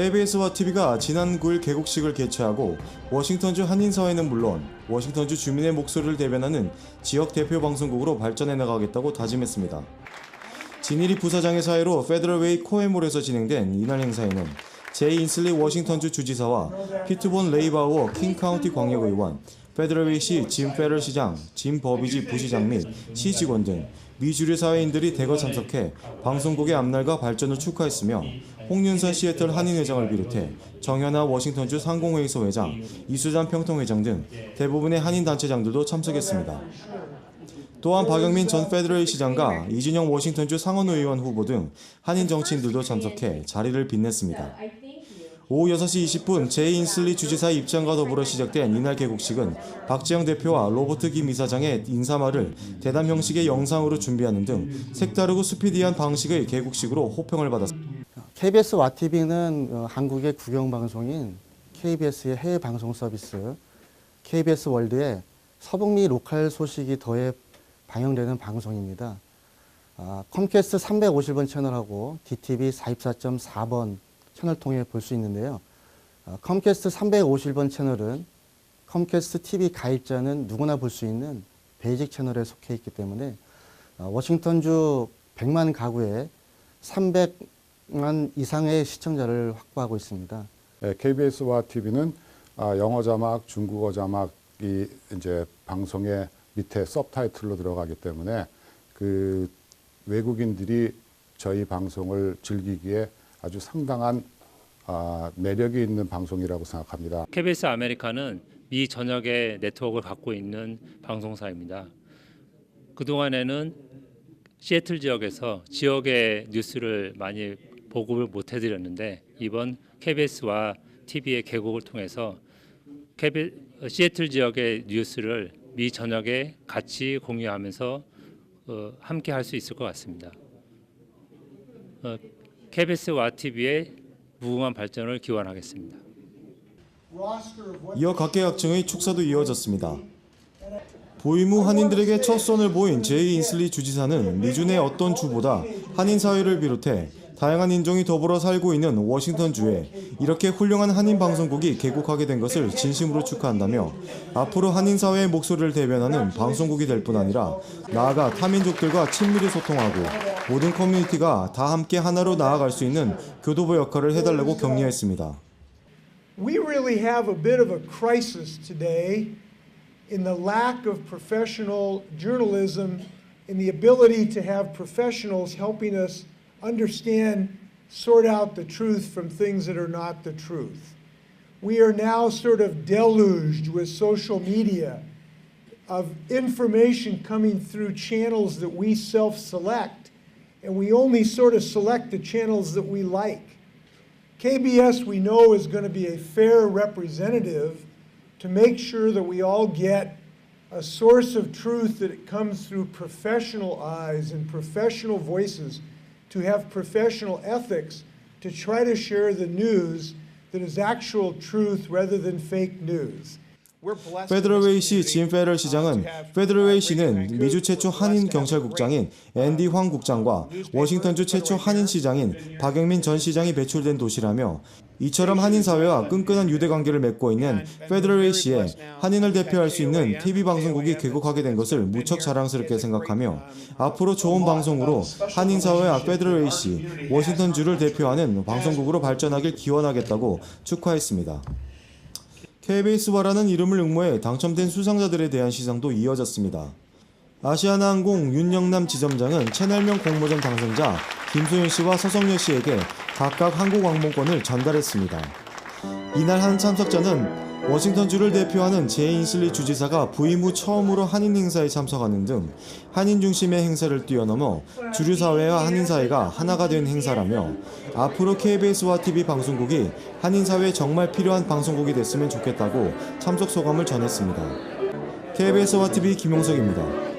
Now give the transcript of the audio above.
KBS와 TV가 지난 9일 개국식을 개최하고 워싱턴주 한인사회는 물론 워싱턴주 주민의 목소리를 대변하는 지역 대표 방송국으로 발전해 나가겠다고 다짐했습니다. 진일이 부사장의 사회로 페더럴웨이 코에몰에서 진행된 이날 행사에는 제이 인슬리 워싱턴주 주지사와 피트본 레이바우어 킹카운티 광역의원, 페더럴웨이시 짐 페럴 시장, 짐 버비지 부시장 및 시 직원 등 미주류 사회인들이 대거 참석해 방송국의 앞날과 발전을 축하했으며 홍윤선 시애틀 한인회장을 비롯해 정현아 워싱턴주 상공회의소 회장, 이수잔 평통회장 등 대부분의 한인 단체장들도 참석했습니다. 또한 박영민 전 페더럴 시장과 이진영 워싱턴주 상원의원 후보 등 한인 정치인들도 참석해 자리를 빛냈습니다. 오후 6시 20분 제인슬리 주지사의 입장과 더불어 시작된 이날 개국식은 박지영 대표와 로버트 김 이사장의 인사말을 대담 형식의 영상으로 준비하는 등 색다르고 스피디한 방식의 개국식으로 호평을 받았습니다. KBS 와TV는 어, 한국의 국영방송인 KBS의 해외 방송 서비스 KBS 월드에 서북미 로컬 소식이 더해 방영되는 방송입니다. 아, 컴캐스트 350번 채널하고 DTV 44.4번 채널 통해 볼 수 있는데요. 아, 컴캐스트 350번 채널은 컴캐스트 TV 가입자는 누구나 볼 수 있는 베이직 채널에 속해 있기 때문에 아, 워싱턴주 100만 가구에 300만 이상의 시청자를 확보하고 있습니다. 네, KBS와 TV는 아, 영어 자막, 중국어 자막이 이제 방송의 밑에 서브타이틀로 들어가기 때문에 그 외국인들이 저희 방송을 즐기기에 아주 상당한 아, 매력이 있는 방송이라고 생각합니다. KBS 아메리카는 미 전역의 네트워크를 갖고 있는 방송사입니다. 그동안에는 시애틀 지역에서 지역의 뉴스를 많이 보급을 못 해드렸는데 이번 KBS와 TV의 개국을 통해서 KB, 시애틀 지역의 뉴스를 미 전역에 같이 공유하면서 어, 함께 할 수 있을 것 같습니다. 어, KBS와 TV의 무궁한 발전을 기원하겠습니다. 이어 각계각층의 축사도 이어졌습니다. 후 한인들에게 첫 선을 보인 제이 인슬리 주지사는 미주 내 어떤 주보다 한인 사회를 비롯해 다양한 인종이 더불어 살고 있는 워싱턴주에 이렇게 훌륭한 한인 방송국이 개국하게 된 것을 진심으로 축하한다며 앞으로 한인 사회의 목소리를 대변하는 방송국이 될 뿐 아니라 나아가 타민족들과 친밀히 소통하고 모든 커뮤니티가 다 함께 하나로 나아갈 수 있는 교도보 역할을 해달라고 격려했습니다. We really have a bit of a crisis today in the lack of professional journalism, in the ability to have professionals helping us understand, sort out the truth from things that are not the truth. We are now sort of deluged with social media, of information coming through channels that we self select, and we only sort of select the channels that we like. KBS, we know, is going to be a fair representative to make sure that we all get a source of truth that it comes through professional eyes and professional voices, to have professional ethics, to try to share the news that is actual truth rather than fake news. 페더럴웨이 시 짐 페럴 시장은 페더럴웨이 시는 미주 최초 한인 경찰국장인 앤디 황 국장과 워싱턴주 최초 한인 시장인 박영민 전 시장이 배출된 도시라며 이처럼 한인 사회와 끈끈한 유대 관계를 맺고 있는 페더럴웨이시에 한인을 대표할 수 있는 TV 방송국이 개국하게 된 것을 무척 자랑스럽게 생각하며 앞으로 좋은 방송으로 한인 사회와 페더럴웨이시 워싱턴 주를 대표하는 방송국으로 발전하길 기원하겠다고 축하했습니다. KBS와라는 이름을 응모해 당첨된 수상자들에 대한 시상도 이어졌습니다. 아시아나항공 윤영남 지점장은 채널명 공모전 당선자 김소연 씨와 서성열 씨에게 각각 항공 항공권을 전달했습니다. 이날 한 참석자는 워싱턴주를 대표하는 제인슬리 주지사가 부임 후 처음으로 한인 행사에 참석하는 등 한인 중심의 행사를 뛰어넘어 주류 사회와 한인 사회가 하나가 된 행사라며 앞으로 KBS와 TV 방송국이 한인 사회에 정말 필요한 방송국이 됐으면 좋겠다고 참석 소감을 전했습니다. KBS와 TV 김용석입니다.